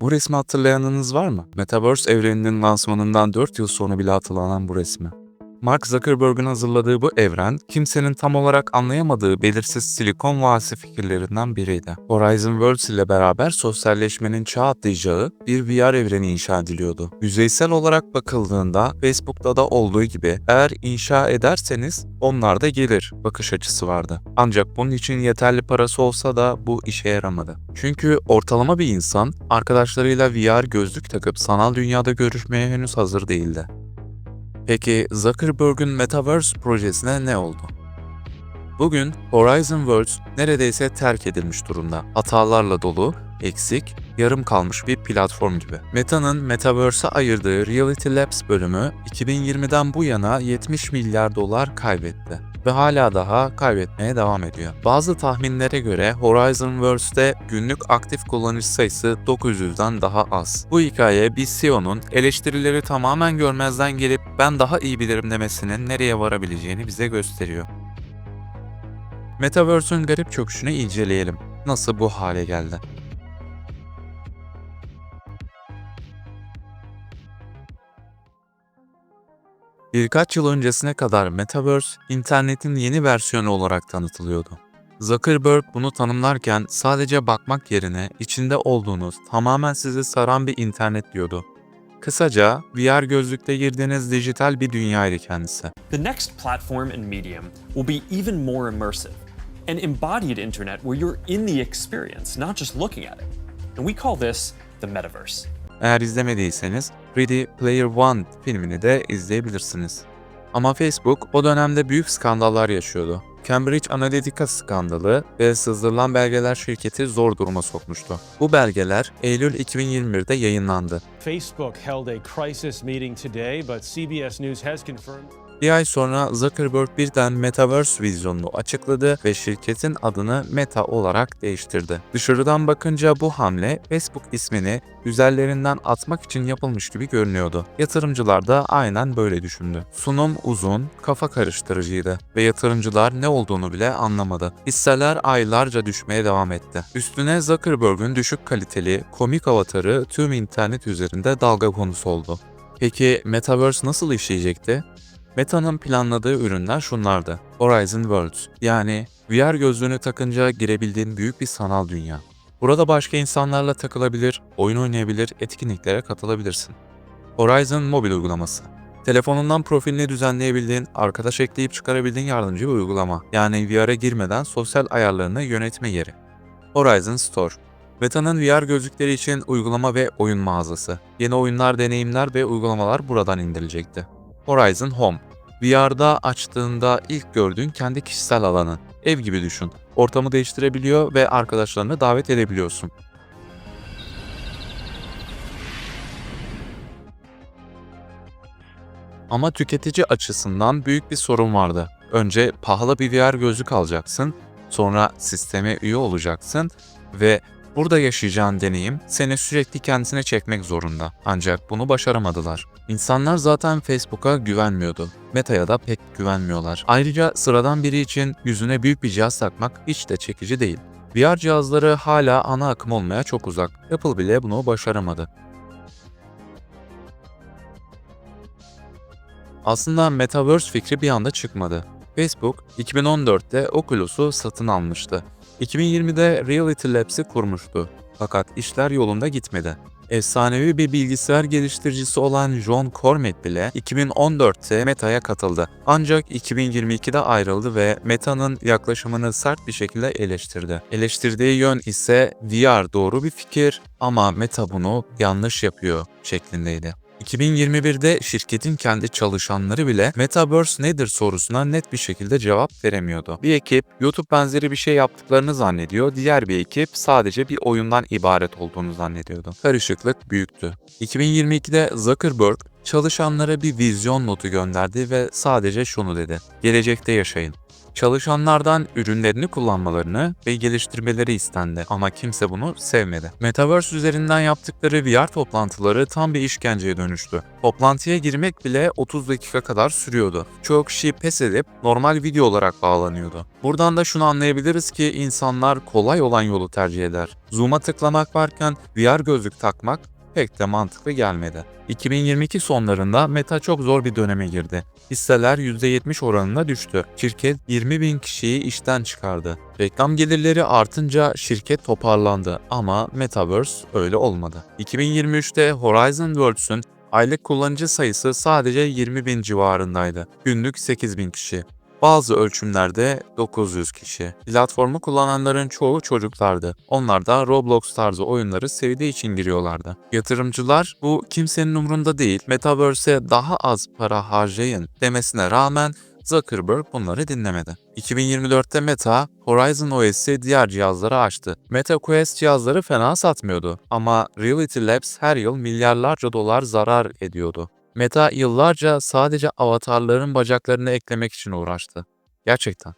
Bu resmi hatırlayanınız var mı? Metaverse evreninin lansmanından 4 yıl sonra bile hatırlanan bu resmi. Mark Zuckerberg'in hazırladığı bu evren, kimsenin tam olarak anlayamadığı belirsiz Silikon Vadisi fikirlerinden biriydi. Horizon Worlds ile beraber sosyalleşmenin çağ atlayacağı bir VR evreni inşa ediliyordu. Yüzeysel olarak bakıldığında Facebook'ta da olduğu gibi eğer inşa ederseniz onlar da gelir bakış açısı vardı. Ancak bunun için yeterli parası olsa da bu işe yaramadı. Çünkü ortalama bir insan arkadaşlarıyla VR gözlük takıp sanal dünyada görüşmeye henüz hazır değildi. Peki Zuckerberg'ün Metaverse projesine ne oldu? Bugün Horizon Worlds neredeyse terk edilmiş durumda. Hatalarla dolu, eksik, yarım kalmış bir platform gibi. Meta'nın Metaverse'a ayırdığı Reality Labs bölümü 2020'den bu yana 70 milyar dolar kaybetti ve hala daha kaybetmeye devam ediyor. Bazı tahminlere göre Horizon Worlds'te günlük aktif kullanıcı sayısı 900'den daha az. Bu hikaye bir CEO'nun eleştirileri tamamen görmezden gelip ben daha iyi bilirim demesinin nereye varabileceğini bize gösteriyor. Metaverse'ün garip çöküşünü inceleyelim. Nasıl bu hale geldi? Birkaç yıl öncesine kadar Metaverse, internetin yeni versiyonu olarak tanıtılıyordu. Zuckerberg bunu tanımlarken sadece bakmak yerine içinde olduğunuz tamamen sizi saran bir internet diyordu. Kısaca VR gözlükte girdiğiniz dijital bir dünyaydı kendisi. The next platform and medium will be even more immersive, an embodied internet where you're in the experience, not just looking at it. And we call this the metaverse. Eğer izlemediyseniz Ready Player One filmini de izleyebilirsiniz. Ama Facebook o dönemde büyük skandallar yaşıyordu. Cambridge Analytica skandalı ve sızdırılan belgeler şirketi zor duruma sokmuştu. Bu belgeler Eylül 2021'de yayınlandı. Facebook held a crisis meeting today, but CBS News has confirmed. Bir ay sonra Zuckerberg birden Metaverse vizyonunu açıkladı ve şirketin adını Meta olarak değiştirdi. Dışarıdan bakınca bu hamle Facebook ismini üzerlerinden atmak için yapılmış gibi görünüyordu. Yatırımcılar da aynen böyle düşündü. Sunum uzun, kafa karıştırıcıydı ve yatırımcılar ne olduğunu bile anlamadı. Hisseler aylarca düşmeye devam etti. Üstüne Zuckerberg'ün düşük kaliteli, komik avatarı tüm internet üzerinde dalga konusu oldu. Peki Metaverse nasıl işleyecekti? Meta'nın planladığı ürünler şunlardı. Horizon Worlds yani VR gözlüğünü takınca girebildiğin büyük bir sanal dünya. Burada başka insanlarla takılabilir, oyun oynayabilir, etkinliklere katılabilirsin. Horizon mobil uygulaması. Telefonundan profilini düzenleyebildiğin, arkadaş ekleyip çıkarabildiğin yardımcı bir uygulama. Yani VR'a girmeden sosyal ayarlarını yönetme yeri. Horizon Store. Meta'nın VR gözlükleri için uygulama ve oyun mağazası. Yeni oyunlar, deneyimler ve uygulamalar buradan indirilecekti. Horizon Home. VR'da açtığında ilk gördüğün kendi kişisel alanın. Ev gibi düşün. Ortamı değiştirebiliyor ve arkadaşlarını davet edebiliyorsun. Ama tüketici açısından büyük bir sorun vardı. Önce pahalı bir VR gözlük alacaksın, sonra sisteme üye olacaksın ve Burada yaşayacağın deneyim seni sürekli kendisine çekmek zorunda. Ancak bunu başaramadılar. İnsanlar zaten Facebook'a güvenmiyordu. Meta'ya da pek güvenmiyorlar. Ayrıca sıradan biri için yüzüne büyük bir cihaz takmak hiç de çekici değil. VR cihazları hala ana akım olmaya çok uzak. Apple bile bunu başaramadı. Aslında Metaverse fikri bir anda çıkmadı. Facebook 2014'te Oculus'u satın almıştı. 2020'de Reality Labs'i kurmuştu. Fakat işler yolunda gitmedi. Efsanevi bir bilgisayar geliştiricisi olan John Cormack bile 2014'te Meta'ya katıldı. Ancak 2022'de ayrıldı ve Meta'nın yaklaşımını sert bir şekilde eleştirdi. Eleştirdiği yön ise VR doğru bir fikir ama Meta bunu yanlış yapıyor şeklindeydi. 2021'de şirketin kendi çalışanları bile Metaverse nedir sorusuna net bir şekilde cevap veremiyordu. Bir ekip YouTube benzeri bir şey yaptıklarını zannediyor, diğer bir ekip sadece bir oyundan ibaret olduğunu zannediyordu. Karışıklık büyüktü. 2022'de Zuckerberg çalışanlara bir vizyon notu gönderdi ve sadece şunu dedi. Gelecekte yaşayın. Çalışanlardan ürünlerini kullanmalarını ve geliştirmeleri istendi ama kimse bunu sevmedi. Metaverse üzerinden yaptıkları VR toplantıları tam bir işkenceye dönüştü. Toplantıya girmek bile 30 dakika kadar sürüyordu. Çoğu kişi pes edip normal video olarak bağlanıyordu. Buradan da şunu anlayabiliriz ki insanlar kolay olan yolu tercih eder. Zoom'a tıklamak varken VR gözlük takmak pek de mantıklı gelmedi. 2022 sonlarında Meta çok zor bir döneme girdi. Hisseler %70 oranında düştü. Şirket 20 bin kişiyi işten çıkardı. Reklam gelirleri artınca şirket toparlandı ama Metaverse öyle olmadı. 2023'te Horizon Worlds'ün aylık kullanıcı sayısı sadece 20 bin civarındaydı. Günlük 8 bin kişi. Bazı ölçümlerde 900 kişi. Platformu kullananların çoğu çocuklardı. Onlar da Roblox tarzı oyunları sevdiği için giriyorlardı. Yatırımcılar bu kimsenin umurunda değil, Metaverse'e daha az para harcayın demesine rağmen Zuckerberg bunları dinlemedi. 2024'te Meta, Horizon OS'i diğer cihazlara açtı. Meta Quest cihazları fena satmıyordu ama Reality Labs her yıl milyarlarca dolar zarar ediyordu. Meta yıllarca sadece avatarların bacaklarını eklemek için uğraştı. Gerçekten.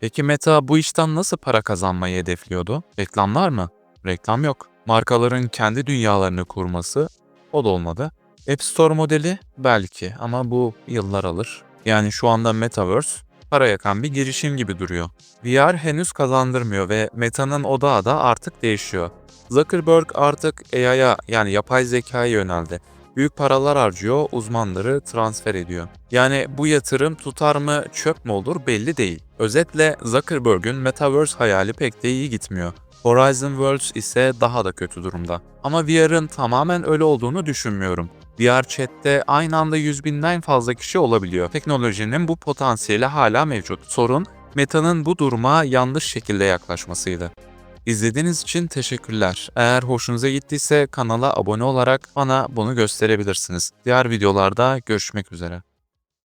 Peki Meta bu işten nasıl para kazanmayı hedefliyordu? Reklamlar mı? Reklam yok. Markaların kendi dünyalarını kurması o da olmadı. App Store modeli belki ama bu yıllar alır. Yani şu anda Metaverse para yakan bir girişim gibi duruyor. VR henüz kazandırmıyor ve Meta'nın odağı da artık değişiyor. Zuckerberg artık AI'ya yani yapay zekaya yöneldi büyük paralar harcıyor, uzmanları transfer ediyor. Yani bu yatırım tutar mı, çöp mü olur belli değil. Özetle Zuckerberg'ün Metaverse hayali pek de iyi gitmiyor. Horizon Worlds ise daha da kötü durumda. Ama VR'ın tamamen öyle olduğunu düşünmüyorum. VR chat'te aynı anda yüz binden fazla kişi olabiliyor. Teknolojinin bu potansiyeli hala mevcut. Sorun Meta'nın bu duruma yanlış şekilde yaklaşmasıydı. İzlediğiniz için teşekkürler. Eğer hoşunuza gittiyse kanala abone olarak bana bunu gösterebilirsiniz. Diğer videolarda görüşmek üzere.